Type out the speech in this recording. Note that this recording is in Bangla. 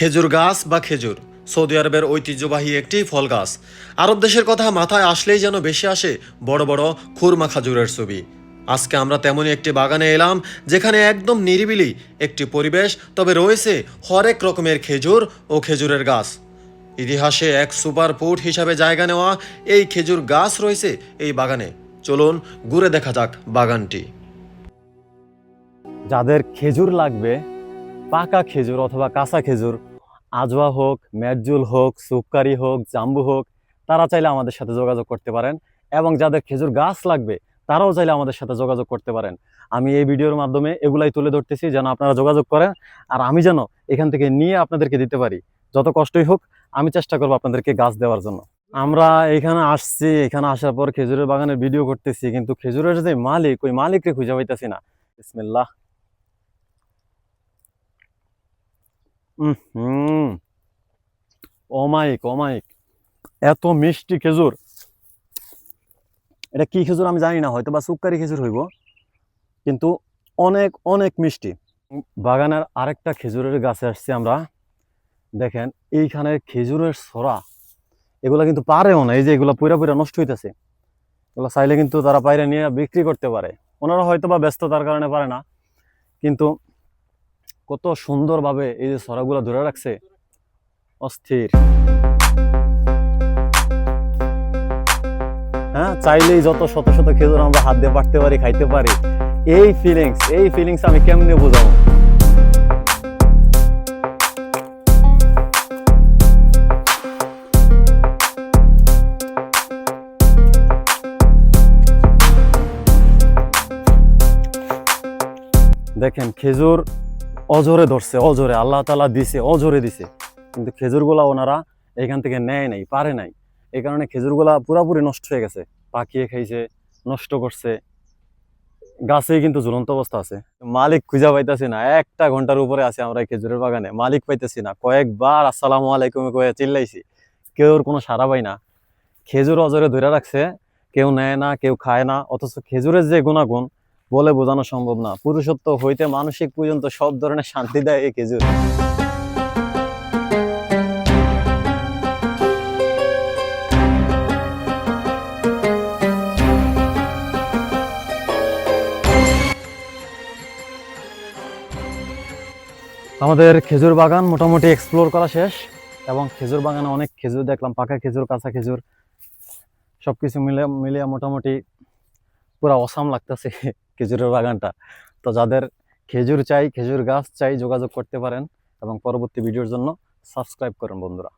খেজুর গাছ বা খেজুর। সৌদি আরবের ঐতিহ্যবাহী একটি ফল গাছ। আরব দেশের কথা মাথায় আসলেই যেন বেশি আসে বড় বড় খুরমা খাজুরের ছবি। আজকে আমরা তেমনই একটি বাগানে এলাম যেখানে একদম নিরিবিলি একটি পরিবেশ, তবে রয়েছে হরেক রকমের খেজুর ও খেজুরের গাছ। ইতিহাসে এক সুপার ফুড হিসাবে জায়গা নেওয়া এই খেজুর গাছ রয়েছে এই বাগানে। চলুন ঘুরে দেখা যাক বাগানটি। যাদের খেজুর লাগবে, পাকা খেজুর অথবা কাঁচা খেজুর আজওয়া হোক ম্যাজুল হোক, সুপকারি হোক, জাম্বু হোক, তারা চাইলে আমাদের সাথে যোগাযোগ করতে পারেন এবং যাদের খেজুর গাছ লাগবে, তারাও চাইলে আমাদের সাথে যোগাযোগ করতে পারেন। আমি এই ভিডিওর মাধ্যমে এগুলাই তুলে ধরতেছি যেন আপনারা যোগাযোগ করেন আর আমি যেন এখান থেকে নিয়ে আপনাদেরকে দিতে পারি। যত কষ্টই হোক, আমি চেষ্টা করব আপনাদেরকে গাছ দেওয়ার জন্য। আমরা এখানে আসছি, এখানে আসার পর খেজুরের বাগানের ভিডিও করতেছি, কিন্তু খেজুরের যে মালিক, ওই মালিককে খুঁজে পাইতেছি না। বিসমিল্লাহ। অমায়িক অমায়িক এত মিষ্টি খেজুর। এটা কি খেজুর আমি জানি না হয়তো বা সুক্কারি খেজুর হইব। কিন্তু অনেক অনেক মিষ্টি। বাগানের আরেকটা খেজুরের গাছে আসছি আমরা। দেখেন, এইখানে খেজুরের সরা এগুলা কিন্তু পারেও না, এই যে এগুলা পুরা পুরা নষ্ট হইতেছে। এগুলো চাইলে কিন্তু তারা বাইরে নিয়ে বিক্রি করতে পারে। ওনারা হয়তো বা ব্যস্ততার কারণে পারে না। কিন্তু কত সুন্দরভাবে এই যে ছড়াগুলো ধরে রাখছে, অস্থির। হ্যাঁ চাইলেই যত শত শত খেজুর আমরা হাত দিয়ে পারতে পারি, খাইতে পারি। এই ফিলিংস এই ফিলিংস আমি কেমনে বোঝাবো? দেখেন, খেজুর অজরে ধরছে, অজরে। আল্লাহ তালা দিছে, অজরে দিছে। কিন্তু খেজুরগুলা ওনারা এখান থেকে নেয় নাই, পারে নাই। এই কারণে খেজুরগুলা পুরাপুরি নষ্ট হয়ে গেছে। পাকিয়ে খাইছে, নষ্ট করছে। গাছেই কিন্তু ঝুলন্ত অবস্থা আছে। মালিক খুঁজা পাইতেছি না, একটা ঘণ্টার উপরে আছে আমরা খেজুরের বাগানে। মালিক পাইতেছি না। কয়েকবার আসসালামু আলাইকুম কয়ে চিল্লাইছি। কেউ কোনো সারা পাই না। খেজুর অজরে ধরে রাখছে, কেউ নেয় না, কেউ খায় না। অথচ খেজুরের যে গুণাগুণ বলে বোঝানো সম্ভব না। পুরুষত্ব হইতে মানসিক পর্যন্ত সব ধরনের শান্তি দেয় এই খেজুর আমাদের খেজুর বাগান মোটামুটি এক্সপ্লোর করা শেষ এবং খেজুর বাগানে অনেক খেজুর দেখলাম, পাকা খেজুর, কাঁচা খেজুর, সবকিছু মিলে মিলিয়ে মোটামুটি পুরো অসাম লাগতেছে খেজুরের বাগানটা। তো যাদের খেজুর চাই, খেজুর গাছ চাই যোগাযোগ করতে পারেন এবং পরবর্তী ভিডিওর জন্য সাবস্ক্রাইব করেন বন্ধুরা।